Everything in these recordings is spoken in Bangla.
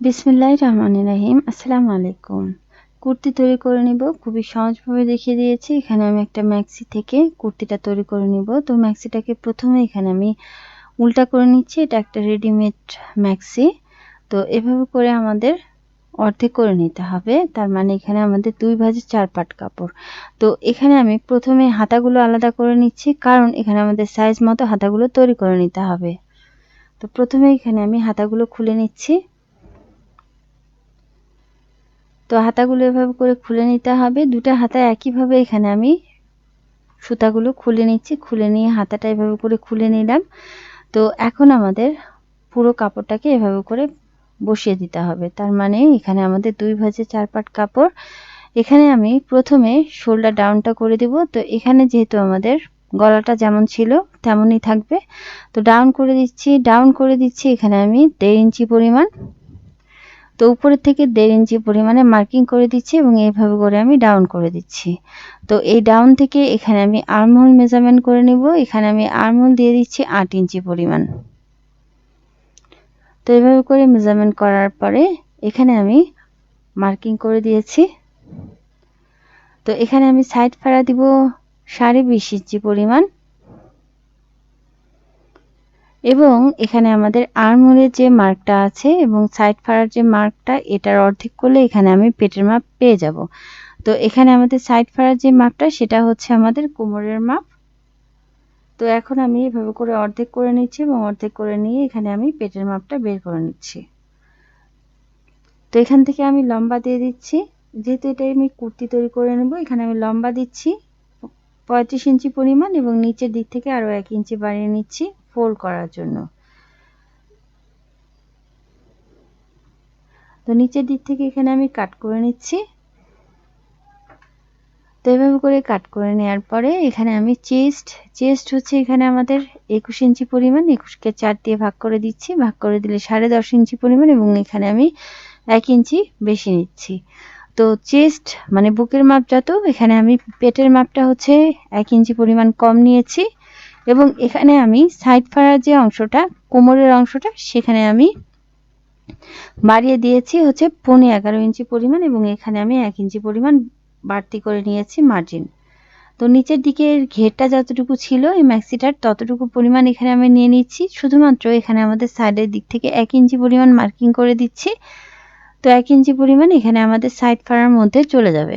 বিসমিল্লাহ রহমান রাহিম। আসসালামু আলাইকুম। কুর্তি তৈরি করে নিব, খুবই সহজভাবে দেখিয়ে দিয়েছি। এখানে আমি একটা ম্যাক্সি থেকে কুর্তিটা তৈরি করে নিব। তো ম্যাক্সিটাকে প্রথমে এখানে আমি উল্টা করে নিচ্ছি। এটা একটা রেডিমেড ম্যাক্সি। তো এভাবে করে আমাদের অর্ধেক করে নিতে হবে। তার মানে এখানে আমাদের দুই ভাজে চার পাট কাপড়। তো এখানে আমি প্রথমে হাতাগুলো আলাদা করে নিচ্ছি, কারণ এখানে আমাদের সাইজ মতো হাতাগুলো তৈরি করে নিতে হবে। তো প্রথমে এখানে আমি হাতাগুলো খুলে নিচ্ছি। তো হাতাগুলো এভাবে করে খুলে নিতে হবে। দুটা হাতা একইভাবে এখানে আমি সুতাগুলো খুলে নিচ্ছি। খুলে নিয়ে হাতাটা এভাবে করে খুলে নিলাম। তো এখন আমাদের পুরো কাপড়টাকে এভাবে করে বসিয়ে দিতে হবে। তার মানে এখানে আমাদের দুই ভাজে চার পাট কাপড়। এখানে আমি প্রথমে শোল্ডার ডাউনটা করে দিব। তো এখানে যেহেতু আমাদের গলাটা যেমন ছিল তেমনই থাকবে। তো ডাউন করে দিচ্ছি, ডাউন করে দিচ্ছি। এখানে আমি দেড় ইঞ্চি পরিমাণ। তো উপরের থেকে দেড় ইঞ্চি পরিমাণে মার্কিং করে দিচ্ছি এবং এইভাবে করে আমি ডাউন করে দিচ্ছি। তো এই ডাউন থেকে এখানে আমি আর্মহোল মেজারমেন্ট করে নিব। এখানে আমি আর্মহোল দিয়ে দিচ্ছি আট ইঞ্চি পরিমাণ। তো এইভাবে করে মেজারমেন্ট করার পরে এখানে আমি মার্কিং করে দিয়েছি। তো এখানে আমি সাইড ফাড়া দিব সাড়ে বিশ ইঞ্চি পরিমাণ। এবং এখানে আমাদের আর্মহোলের যে মার্কটা আছে এবং সাইড ফাড়ার যে মার্কটা, এটার অর্ধেক করলে এখানে আমি পেটের মাপ পেয়ে যাব। তো এখানে আমাদের সাইড ফাড়ার যে মাপটা, সেটা হচ্ছে আমাদের কোমরের মাপ। তো এখন আমি এভাবে করে অর্ধেক করে নিচ্ছি এবং অর্ধেক করে নিয়ে এখানে আমি পেটের মাপটা বের করে নিচ্ছি। তো এখান থেকে আমি লম্বা দিয়ে দিচ্ছি। যেহেতু এটা আমি কুর্তি তৈরি করে নেব, এখানে আমি লম্বা দিচ্ছি। পঁয়ত্রিশ ইঞ্চি পরিমাণ এবং নিচের দিক থেকে আরও এক ইঞ্চি বাড়িয়ে নিচ্ছি। ফোল্ড করার জন্য। তো নিচের দিক থেকে এখানে আমি কাট করে নিচ্ছি। তো এভাবে করে কাট করে নেওয়ার পরে এখানে আমি চেস্ট চেস্ট হচ্ছে এখানে আমাদের একুশ ইঞ্চি পরিমাণ একুশকে চার দিয়ে ভাগ করে দিচ্ছি। ভাগ করে দিলে সাড়ে দশ ইঞ্চি পরিমাণ এবং এখানে আমি এক ইঞ্চি বেশি নিচ্ছি। তো চেস্ট মানে বুকের মাপ যত এখানে আমি পেটের মাপটা হচ্ছে এক ইঞ্চি পরিমাণ কম নিয়েছি। এবং এখানে আমি সাইড ফাড়ার যে অংশটা, কোমরের অংশটা, সেখানে আমি বাড়িয়ে দিয়েছি হচ্ছে পনেরো এগারো ইঞ্চি পরিমাণ এবং এখানে আমি এক ইঞ্চি পরিমাণ বাড়তি করে নিয়েছি মার্জিন তো নিচের দিকের ঘেরটা যতটুকু ছিল, এই ম্যাক্সিটার ততটুকু পরিমাণ এখানে আমি নিয়ে নিচ্ছি। শুধুমাত্র এখানে আমাদের সাইডের দিক থেকে এক ইঞ্চি পরিমাণ মার্কিং করে দিচ্ছি। তো এক ইঞ্চি পরিমাণ এখানে আমাদের সাইড ফাড়ার মধ্যে চলে যাবে।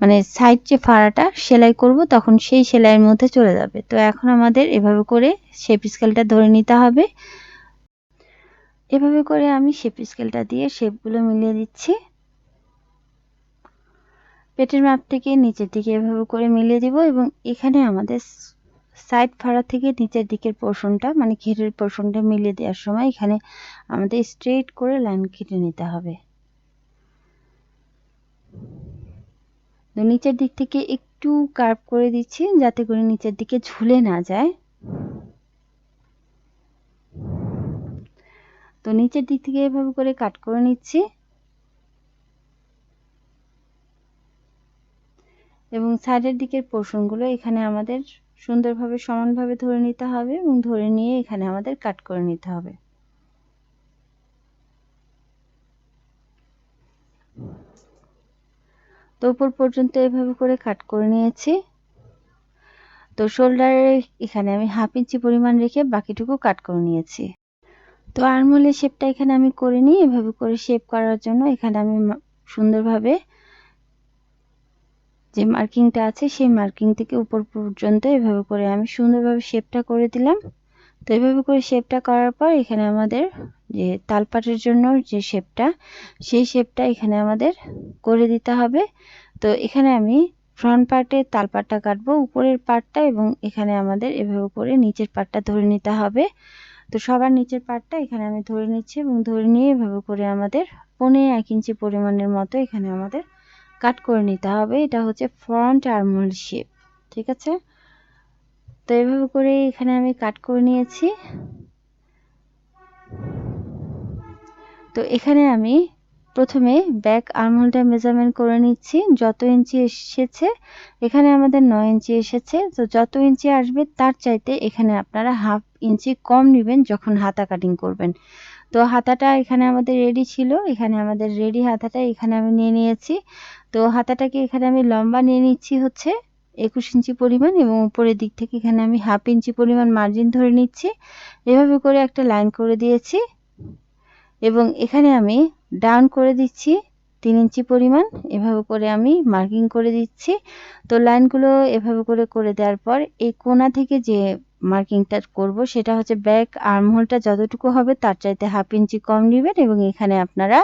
মানে সাইড যে ফাড়াটা সেলাই করব, তখন সেই সেলাইয়ের মধ্যে চলে যাবে। তো এখন আমাদের এভাবে করে শেপ স্কেলটা ধরে নিতে হবে। এভাবে করে আমি শেপ স্কেলটা দিয়ে শেপগুলো মিলিয়ে দিচ্ছি। পেটের মাপ থেকে নিচের দিকে এভাবে করে মিলিয়ে দিব এবং এখানে আমাদের সাইড ফাড়া থেকে নিচের দিকের পোর্শনটা মানে ঘেরের পোর্শনটা মিলিয়ে দেওয়ার সময় এখানে আমাদের স্ট্রেট করে লাইন কেটে নিতে হবে। তো নিচের দিক থেকে একটু কার্ভ করে দিচ্ছি যাতে করে নিচের দিকে ঝুলে না যায়। তো নিচের দিক থেকে এভাবে করে কাট করে নিচ্ছি। এবং সাইডের দিকের পোর্শনগুলো এখানে আমাদের সুন্দরভাবে সমানভাবে ধরে নিতে হবে এবং ধরে নিয়ে এখানে আমাদের কাট করে নিতে হবে। তো উপর পর্যন্ত এভাবে করে কাট করে নিয়েছি। তো শোল্ডারে এখানে আমি হাফ ইঞ্চি পরিমাণ রেখে বাকিটুকু কাট করে নিয়েছি। তো আরমোলের শেপটা এখানে আমি করে নিই, এভাবে করে শেপ করার জন্য এখানে আমি সুন্দরভাবে যে মার্কিংটা আছে সেই মার্কিং থেকে উপর পর্যন্ত এভাবে করে আমি সুন্দরভাবে শেপটা করে দিলাম। তো এভাবে করে শেপটা করার পর এখানে আমাদের যে তালপাটের জন্য যে শেপটা সেই শেপটা এখানে আমাদের করে দিতে হবে। তো এখানে আমি ফ্রন্ট পার্টে তালপাটটা কাটবো, উপরের পার্টটা এবং এখানে আমাদের এভাবে করে নিচের পার্টটা ধরে নিতে হবে। তো সবার নিচের পার্টটা এখানে আমি ধরে নিচ্ছি এবং ধরে নিয়ে এভাবে করে আমাদের পনে এক ইঞ্চি পরিমাণের মতো এখানে আমাদের কাট করে নিতে হবে। এটা হচ্ছে ফ্রন্ট আর্মোল শেপ ঠিক আছে? তো এভাবে করে এখানে আমি কাট করে নিয়েছি। তো এখানে আমি প্রথমে ব্যাক আর্মহোলটা মেজারমেন্ট করে নিচ্ছি, যত ইঞ্চি এসেছে, এখানে আমাদের নয় ইঞ্চি এসেছে, তো যত ইঞ্চি আসবে তার চাইতে এখানে আপনারা হাফ ইঞ্চি কম নেবেন যখন হাতা কাটিং করবেন। তো হাতাটা এখানে আমাদের রেডি ছিল, এখানে আমাদের রেডি হাতাটা এখানে আমি নিয়ে নিয়েছি। তো হাতাটাকে এখানে আমি লম্বা নিয়ে নিচ্ছি হচ্ছে একুশ ইঞ্চি পরিমাণ এবং উপরের দিক থেকে এখানে আমি হাফ ইঞ্চি পরিমাণ মার্জিন ধরে নিচ্ছি। এভাবে করে একটা লাইন করে দিয়েছি এবং এখানে আমি ডাউন করে দিচ্ছি তিন ইঞ্চি পরিমাণ। এভাবে করে আমি মার্কিং করে দিচ্ছি। তো লাইনগুলো এভাবে করে করে দেওয়ার পর এই কোনা থেকে যে মার্কিংটা করব সেটা হচ্ছে ব্যাক আর্মহোলটা যতটুকু হবে তার চাইতে হাফ ইঞ্চি কম নেবেন এবং এখানে আপনারা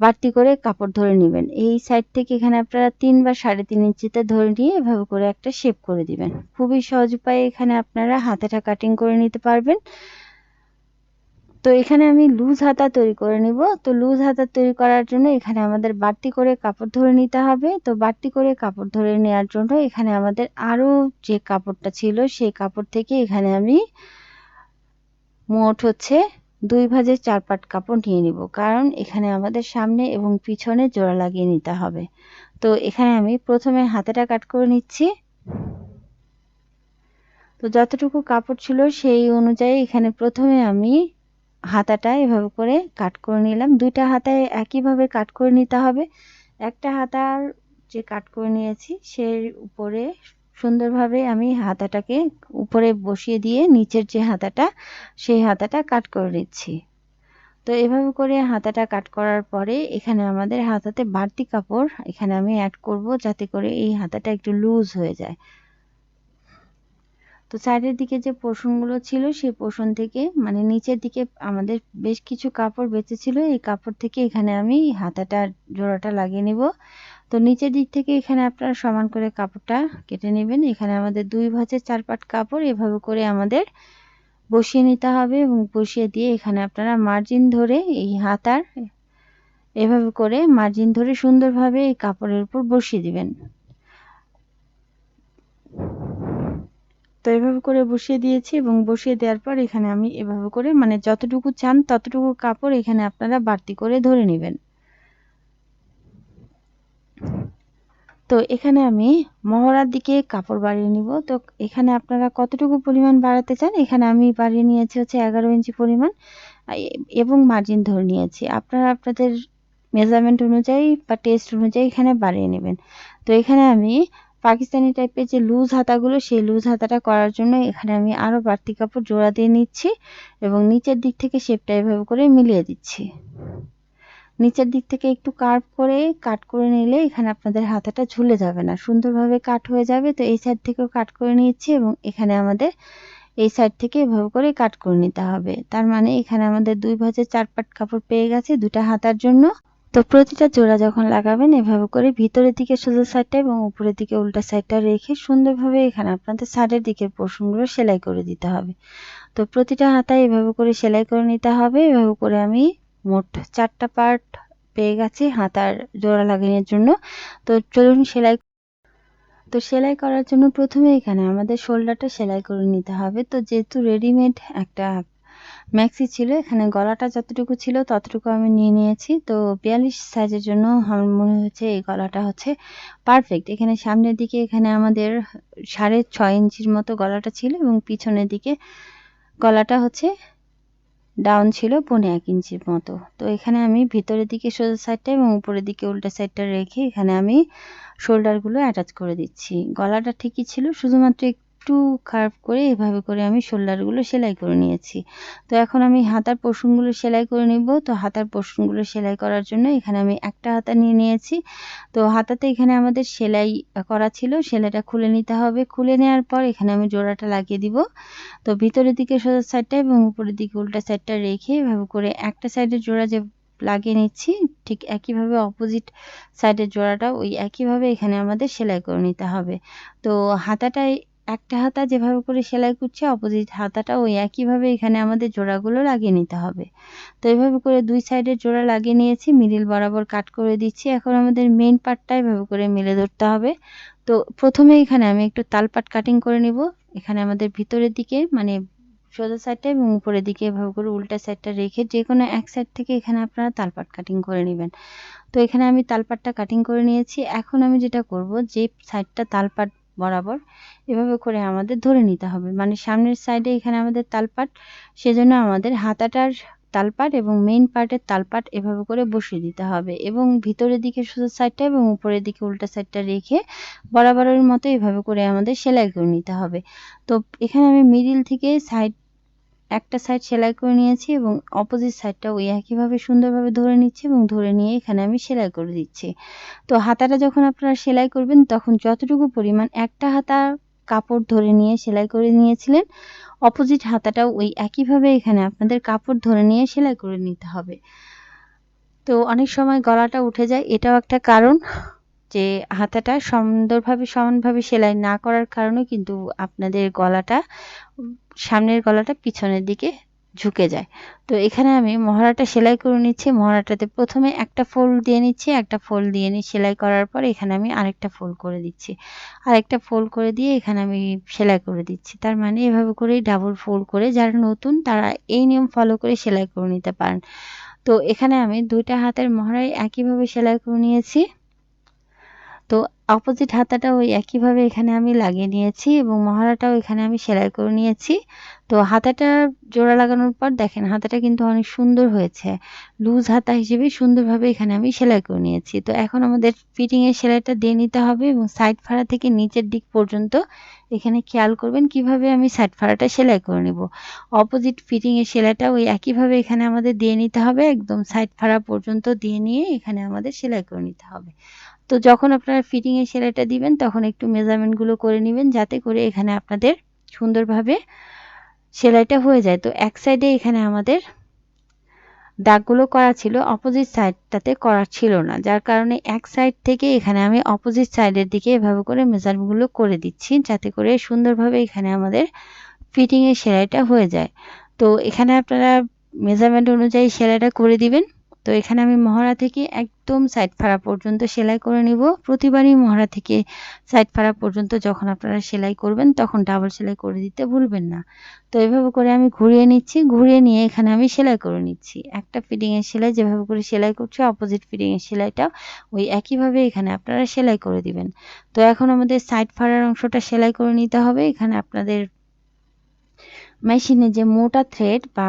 বাড়তি করে কাপড় ধরে নেবেন। এই সাইড থেকে এখানে আপনারা তিন বা সাড়ে তিন ইঞ্চিতে ধরে নিয়ে এভাবে করে একটা শেপ করে দিবেন। খুবই সহজ উপায়ে এখানে আপনারা হাতেটা কাটিং করে নিতে পারবেন। তো এখানে আমি লুজ হাতা তৈরি করে নিব। তো লুজ হাতা তৈরি করার জন্য এখানে আমাদের বাড়তি করে কাপড় ধরে নিতে হবে। তো বাড়তি করে কাপড় ধরে নেওয়ার জন্য এখানে আমাদের আরও যে কাপড়টা ছিল সেই কাপড় থেকে এখানে আমি মোট হচ্ছে দুই ভাজের চার পাট কাপড় নিয়ে নিব, কারণ এখানে আমাদের সামনে এবং পিছনে জোড়া লাগিয়ে নিতে হবে। তো এখানে আমি প্রথমে হাতেটা কাট করে নিচ্ছি। তো যতটুকু কাপড় ছিল সেই অনুযায়ী এখানে প্রথমে আমি হাতাটা এভাবে করে কাট করে নিলাম। দুইটা হাতায় একইভাবে কাট করে নিতে হবে। একটা হাতার যে কাট করে নিয়েছি, সেই উপরে সুন্দরভাবে আমি হাতাটাকে উপরে বসিয়ে দিয়ে নিচের যে হাতাটা, সেই হাতাটা কাট করে নিচ্ছি। তো এভাবে করে হাতাটা কাট করার পরে এখানে আমাদের হাতাতে বাড়তি কাপড় এখানে আমি অ্যাড করব যাতে করে এই হাতাটা একটু লুজ হয়ে যায়। তো সাইডের দিকে যে পোষণগুলো ছিল, সেই পোষণ থেকে মানে নিচের দিকে আমাদের বেশ কিছু কাপড় বেঁচে ছিল এই কাপড় থেকে এখানে আমি হাতাটা, জোড়াটা লাগিয়ে নিব। তো নিচের দিক থেকে এখানে আপনারা সমান করে কাপড়টা কেটে নেবেন। এখানে আমাদের দুই ভাঁজের চার পাট কাপড় এভাবে করে আমাদের বসিয়ে নিতে হবে এবং বসিয়ে দিয়ে এখানে আপনারা মার্জিন ধরে এই হাতার এভাবে করে মার্জিন ধরে সুন্দরভাবে এই কাপড়ের উপর বসিয়ে দিবেন। তো এভাবে করে বসিয়ে দিয়েছি এবং বসিয়ে দেওয়ার পর এখানে আমি এভাবে করে মানে যতটুকু চান ততটুকু কাপড় এখানে আপনারা বাড়তি করে ধরে নেবেন। তো এখানে আমি মহড়ার দিকে কাপড় বাড়িয়ে নিব। তো এখানে আপনারা কতটুকু পরিমাণ বাড়াতে চান? এখানে আমি বাড়িয়ে নিয়েছি হচ্ছে এগারো ইঞ্চি পরিমাণ এবং মার্জিন ধরে নিয়েছি। আপনারা আপনাদের মেজারমেন্ট অনুযায়ী বা টেস্ট অনুযায়ী এখানে বাড়িয়ে নেবেন। তো এখানে আমি পাকিস্তানি টাইপের যে লুজ হাতাগুলো, সেই লুজ হাতাটা করার জন্য এখানে আমি আরও বাড়তি কাপড় জোড়া দিয়ে নিচ্ছি এবং নিচের দিক থেকে শেপটা এভাবে করে মিলিয়ে দিচ্ছি। নিচের দিক থেকে একটু কার্ভ করে কাট করে নিলে এখানে আপনাদের হাতাটা ঝুলে যাবে না। সুন্দরভাবে কাট হয়ে যাবে, তো এই সাইড থেকেও কাট করে নিচ্ছি এবং এখানে আমাদের এই সাইড থেকে এভাবে করে কাট করে নিতে হবে। তার মানে এখানে আমাদের দুই ভাজের চার পাট কাপড় পেয়ে গেছে দুটা হাতার জন্য। তো প্রতিটা জোড়া যখন লাগাবেন, এভাবে করে ভিতরের দিকে সোজা সাইডটা এবং উপরের দিকে উল্টা সাইডটা রেখে সুন্দরভাবে এখানে আপনাদের সাইডের দিকের পোর্শনগুলো সেলাই করে দিতে হবে। তো প্রতিটা হাতায় এভাবে করে সেলাই করে নিতে হবে। এভাবে করে আমি মোট চারটা পার্ট পেয়ে গেছি হাতার জোড়া লাগানোর জন্য। তো চলুন সেলাই তো সেলাই করার জন্য প্রথমে এখানে আমাদের শোল্ডারটা সেলাই করে নিতে হবে। তো যেহেতু রেডিমেড একটা ম্যাক্সি ছিল, এখানে গলাটা যতটুকু ছিল ততটুকু আমি নিয়ে নিয়েছি। তো বিয়াল্লিশ সাইজের জন্য আমার মনে হচ্ছে এই গলাটা হচ্ছে পারফেক্ট এখানে সামনের দিকে এখানে আমাদের সাড়ে ছয় ইঞ্চির মতো গলাটা ছিল এবং পিছনের দিকে গলাটা হচ্ছে ডাউন ছিল পনে এক ইঞ্চির মতো। তো এখানে আমি ভিতরের দিকে সোজা সাইডটা এবং উপরের দিকে উল্টা সাইডটা রেখে এখানে আমি শোল্ডারগুলো অ্যাটাচ করে দিচ্ছি। গলাটা ঠিকই ছিল, শুধুমাত্র একটু কার্ভ করে এভাবে করে আমি শোল্ডারগুলো সেলাই করে নিয়েছি। তো এখন আমি হাতার পোর্শনগুলো সেলাই করে নিব। তো হাতার পোর্শনগুলো সেলাই করার জন্য এখানে আমি একটা হাতা নিয়ে নিয়েছি। তো হাতাতে এখানে আমাদের সেলাই করা ছিল। সেলাইটা খুলে নিতে হবে। খুলে নেওয়ার পর এখানে আমি জোড়াটা লাগিয়ে দিব। তো ভিতরের দিকে সোজা সাইডটা এবং উপরের দিকে উল্টা সাইডটা রেখে এভাবে করে একটা সাইডের জোড়া যে লাগিয়ে নিচ্ছি, ঠিক একইভাবে অপোজিট সাইডের জোড়াটা ওই একইভাবে এখানে আমাদের সেলাই করে নিতে হবে। তো হাতাটায় একটা হাতা যেভাবে করে সেলাই করছি, অপোজিট হাতাটা ওই একইভাবে এখানে আমাদের জোড়াগুলো লাগিয়ে নিতে হবে। তো এইভাবে করে দুই সাইডের জোড়া লাগিয়ে নিয়েছি মিডিল বরাবর কাট করে দিচ্ছি। এখন আমাদের মেন পার্টটা এভাবে করে মিলে ধরতে হবে। তো প্রথমে এখানে আমি একটু তালপাট কাটিং করে নিব। এখানে আমাদের ভিতরের দিকে মানে সোজা সাইডটা এবং উপরের দিকে এভাবে করে উল্টা সাইডটা রেখে যে কোনো এক সাইড থেকে এখানে আপনারা তালপাট কাটিং করে নেবেন। তো এখানে আমি তালপাটটা কাটিং করে নিয়েছি। এখন আমি যেটা করব, যে সাইডটা তালপাট বরাবর। এভাবে করে আমাদের ধরে নিতে হবে। মানে সামনের সাইডে এখানে আমাদের তালপাট, সেজন্য আমাদের হাতাটার তালপাট এবং মেইন পার্টের তালপাট এভাবে করে বসিয়ে দিতে হবে এবং ভিতরের দিকে সোজা সাইডটা এবং উপরের দিকে উল্টা সাইডটা রেখে বরাবরের মতো এভাবে করে আমাদের সেলাই করে নিতে হবে। তো এখানে আমি মিডিল থেকে সাইড একটা সাইড সেলাই করে নিয়েছি এবং অপোজিট সাইডটা ওই একইভাবে সুন্দরভাবে ধরে নিচ্ছি এবং ধরে নিয়ে এখানে আমি সেলাই করে দিচ্ছি। তো হাতাটা যখন আপনারা সেলাই করবেন, তখন যতটুকু পরিমাণ একটা হাতা কাপড় ধরে নিয়ে সেলাই করে নিয়েছিলেন অপোজিট হাতাটাও ওই একইভাবে এখানে আপনাদের কাপড় ধরে নিয়ে সেলাই করে নিতে হবে। তো অনেক সময় গলাটা উঠে যায়, এটাও একটা কারণ যে হাতাটা সুন্দরভাবে সমানভাবে সেলাই না করার কারণে কিন্তু আপনাদের গলাটা সামনের গলাটা পিছনের দিকে ঝুঁকে যায়। তো এখানে আমি মহড়াটা সেলাই করে নিচ্ছি। মহড়াটাতে প্রথমে একটা ফোল্ড দিয়ে নিচ্ছি। একটা ফোল্ড দিয়ে নিই সেলাই করার পর এখানে আমি আরেকটা ফোল্ড করে দিচ্ছি। আরেকটা ফোল্ড করে দিয়ে এখানে আমি সেলাই করে দিচ্ছি। তার মানে এভাবে করেই ডাবল ফোল্ড করে যারা নতুন, তারা এই নিয়ম ফলো করে সেলাই করে নিতে পারেন। তো এখানে আমি দুইটা হাতের মহড়াই একইভাবে সেলাই করে নিয়েছি। তো অপোজিট হাতাটা ওই একইভাবে এখানে আমি লাগিয়ে নিয়েছি এবং মহারাটাও এখানে আমি সেলাই করে নিয়েছি। তো হাতাটা জোড়া লাগানোর পর দেখেন হাতাটা কিন্তু অনেক সুন্দর হয়েছে। লুজ হাতা হিসেবে সুন্দরভাবে এখানে আমি সেলাই করে নিয়েছি। তো এখন আমাদের ফিটিংয়ের সেলাইটা দিয়ে নিতে হবে এবং সাইড ফাড়া থেকে নিচের দিক পর্যন্ত এখানে খেয়াল করবেন কীভাবে আমি সাইড ফাড়াটা সেলাই করে নেব। অপোজিট ফিটিংয়ের সেলাইটা ওই একইভাবে এখানে আমাদের দিয়ে নিতে হবে। একদম সাইড ফাড়া পর্যন্ত দিয়ে নিয়ে এখানে আমাদের সেলাই করে নিতে হবে। তো যখন আপনারা ফিটিংয়ে সেলাইটা দিবেন, তখন একটু মেজারমেন্টগুলো করে নেবেন যাতে করে এখানে আপনাদের সুন্দরভাবে সেলাইটা হয়ে যায়। তো এক সাইডে এখানে আমাদের দাগগুলো করা ছিল অপোজিট সাইডটাতে করা ছিল না। যার কারণে এক সাইড থেকে এখানে আমি অপোজিট সাইডের দিকে এভাবে করে মেজারমেন্টগুলো করে দিচ্ছি, যাতে করে সুন্দরভাবে এখানে আমাদের ফিটিংয়ের সেলাইটা হয়ে যায়। তো এখানে আপনারা মেজারমেন্ট অনুযায়ী সেলাইটা করে দিবেন। তো এখানে আমি মহড়া থেকে একদম সাইড ফাড়া পর্যন্ত সেলাই করে নিব। প্রতিবারই মহড়া থেকে সাইড ফাড়া পর্যন্ত যখন আপনারা সেলাই করবেন, তখন ডাবল সেলাই করে দিতে ভুলবেন না। তো এভাবে করে আমি ঘুরিয়ে নিচ্ছি, ঘুরিয়ে নিয়ে এখানে আমি সেলাই করে নিচ্ছি। একটা ফিটিংয়ের সেলাই যেভাবে করে সেলাই করছি অপোজিট ফিটিংয়ের সেলাইটা ওই একইভাবে এখানে আপনারা সেলাই করে দিবেন। তো এখন আমাদের সাইড ফাড়ার অংশটা সেলাই করে নিতে হবে। এখানে আপনাদের মেশিনে যে মোটা থ্রেড বা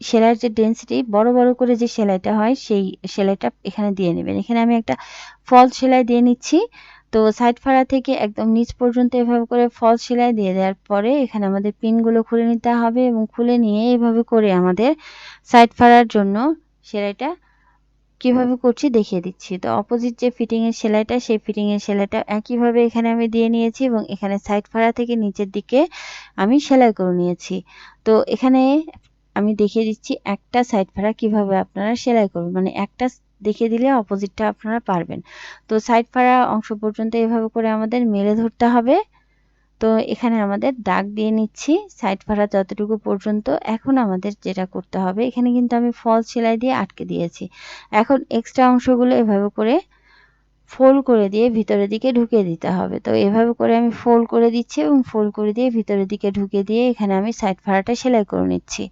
সেলাইয়ের যে ডেন্সিটি বড় বড় করে যে সেলাইটা হয়, সেই সেলাইটা এখানে দিয়ে নেবেন। এখানে আমি একটা ফলস সেলাই দিয়ে নিচ্ছি। তো সাইড ফাড়া থেকে একদম নিচ পর্যন্ত এভাবে করে ফলস সেলাই দিয়ে দেওয়ার পরে এখানে আমাদের পিনগুলো খুলে নিতে হবে এবং খুলে নিয়ে এভাবে করে আমাদের সাইড ফাড়ার জন্য সেলাইটা কীভাবে করছি দেখিয়ে দিচ্ছি। তো অপোজিট যে ফিটিংয়ের সেলাইটা, সেই ফিটিংয়ের সেলাইটা একইভাবে এখানে আমি দিয়ে নিয়েছি এবং এখানে সাইড ফাড়া থেকে নিচের দিকে আমি সেলাই করে নিয়েছি। তো এখানে আমি দেখিয়ে দিচ্ছি একটা সাইড ফাড়া কীভাবে আপনারা সেলাই করবেন। মানে একটা দেখিয়ে দিলে অপোজিটটা আপনারা পারবেন। তো সাইড ফাড়া অংশ পর্যন্ত এভাবে করে আমাদের মেলে ধরতে হবে। তো এখানে আমাদের দাগ দিয়ে নিচ্ছি। সাইড ফাড়া যতটুকু পর্যন্ত এখন আমাদের যেটা করতে হবে। এখানে কিন্তু আমি ফল সেলাই দিয়ে আটকে দিয়েছি। এখন এক্সট্রা অংশগুলো এভাবে করে ফোল্ড করে দিয়ে ভিতরের দিকে ঢুকিয়ে দিতে হবে। তো এভাবে করে আমি ফোল্ড করে দিচ্ছি এবং ফোল্ড করে দিয়ে ভিতরের দিকে ঢুকিয়ে দিয়ে এখানে আমি সাইড ফাড়াটা সেলাই করে নিচ্ছি।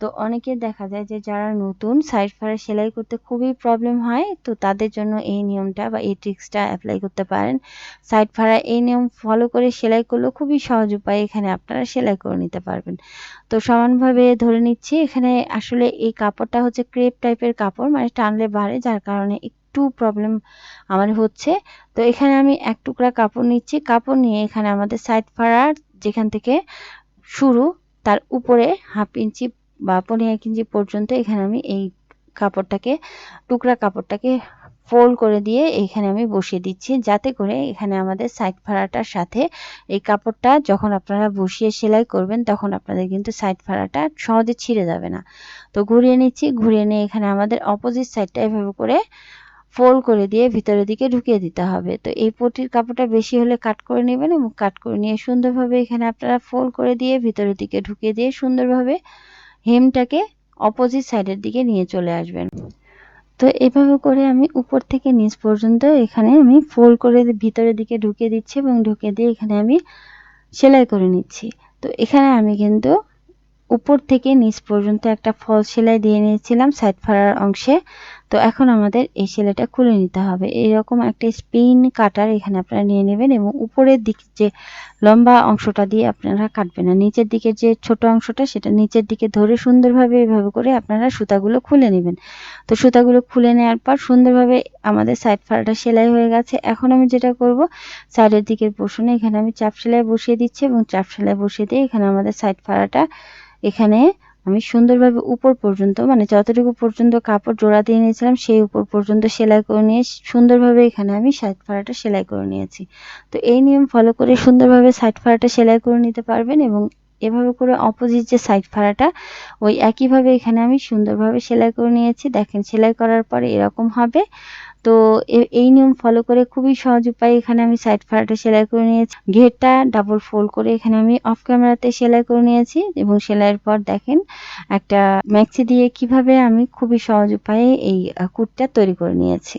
তো অনেকে দেখা যায় যে যারা নতুন সাইড ফাড়া সেলাই করতে খুবই প্রবলেম হয়, তো তাদের জন্য এই নিয়মটা বা এই ট্রিক্সটা অ্যাপ্লাই করতে পারেন। সাইড ফাড়া এই নিয়ম ফলো করে সেলাই করলেও খুবই সহজ উপায়, এখানে আপনারা সেলাই করে নিতে পারবেন। তো সমানভাবে ধরে নিচ্ছি, এখানে আসলে এই কাপড়টা হচ্ছে ক্রেপ টাইপের কাপড় মানে টানলে বাড়ে, যার কারণে একটু প্রবলেম আমার হচ্ছে। তো এখানে আমি এক টুকরা কাপড় নিচ্ছি। কাপড় নিয়ে এখানে আমাদের সাইড ফাড়ার যেখান থেকে শুরু, তার উপরে হাফ ইঞ্চি বা পনেরো এক ইঞ্চি পর্যন্ত এখানে আমি এই কাপড়টাকে, টুকরা কাপড়টাকে ফোল্ড করে দিয়ে এখানে আমি বসিয়ে দিচ্ছি। যাতে করে এখানে আমাদের সাইড ফাড়াটার সাথে এই কাপড়টা যখন আপনারা বসিয়ে সেলাই করবেন, তখন আপনাদের কিন্তু সাইড ফাড়াটা সহজে ছিঁড়ে যাবে না। তো ঘুরিয়ে নিচ্ছি। ঘুরিয়ে নিয়ে এখানে আমাদের অপোজিট সাইডটা এভাবে করে ফোল্ড করে দিয়ে ভিতরের দিকে ঢুকিয়ে দিতে হবে। তো এই পটির কাপড়টা বেশি হলে কাট করে নেবেন এবং কাট করে নিয়ে সুন্দরভাবে এখানে আপনারা ফোল্ড করে দিয়ে ভিতরের দিকে ঢুকিয়ে দিয়ে সুন্দরভাবে হেমটাকে অপোজিট সাইডের দিকে নিয়ে চলে আসবেন। তো এভাবে করে আমি উপর থেকে নিচ পর্যন্ত এখানে আমি ফোল্ড করে ভিতরের দিকে ঢুকিয়ে দিচ্ছি এবং ঢুকিয়ে দিয়ে এখানে আমি সেলাই করে নিচ্ছি। তো এখানে আমি কিন্তু উপর থেকে নিচ পর্যন্ত একটা ফল সেলাই দিয়ে নিয়েছিলাম সাইড ফাড়ার অংশে। তো এখন আমাদের এই সেলাইটা খুলে নিতে হবে। এরকম একটা স্পিন কাটার এখানে আপনারা নিয়ে নেবেন এবং উপরের দিক যে লম্বা অংশটা দিয়ে আপনারা কাটবেন না। নিচের দিকের যে ছোট অংশটা, সেটা নিচের দিকে ধরে সুন্দরভাবে এভাবে করে আপনারা সুতাগুলো খুলে নেবেন। তো সুতাগুলো খুলে নেওয়ার পর সুন্দরভাবে আমাদের সাইড ফাড়াটা সেলাই হয়ে গেছে। এখন আমি যেটা করব সাইডের দিকের পোষণে এখানে আমি চাপ সেলাই বসিয়ে দিচ্ছি এবং চাপ সেলাই বসিয়ে দিয়ে এখানে আমাদের সাইড ফাড়াটা এখানে আমি সুন্দরভাবে উপর পর্যন্ত মানে যতটুকু পর্যন্ত কাপড় জোড়া দিয়ে নিয়েছিলাম, সেই উপর পর্যন্ত সেলাই করে নিয়ে সুন্দরভাবে এখানে আমি সাইড ফাড়াটা সেলাই করে নিয়েছি। তো এই নিয়ম ফলো করে সুন্দরভাবে সাইড ফাড়াটা সেলাই করে নিতে পারবেন এবং এভাবে করে অপোজিট যে সাইড ফাড়াটা, ওই একইভাবে এখানে আমি সুন্দরভাবে সেলাই করে নিয়েছি। দেখেন, সেলাই করার পরে এরকম হবে। তো এই নিয়ম ফলো করে খুবই সহজ উপায়ে এখানে আমি সাইড ফাড়াটা সেলাই করে নিয়েছি। ঘেরটা ডাবল ফোল্ড করে এখানে আমি অফ ক্যামেরাতে সেলাই করে নিয়েছি এবং সেলাইয়ের পর দেখেন একটা ম্যাক্সি দিয়ে কীভাবে আমি খুবই সহজ উপায়ে এই কুটটা তৈরি করে নিয়েছি।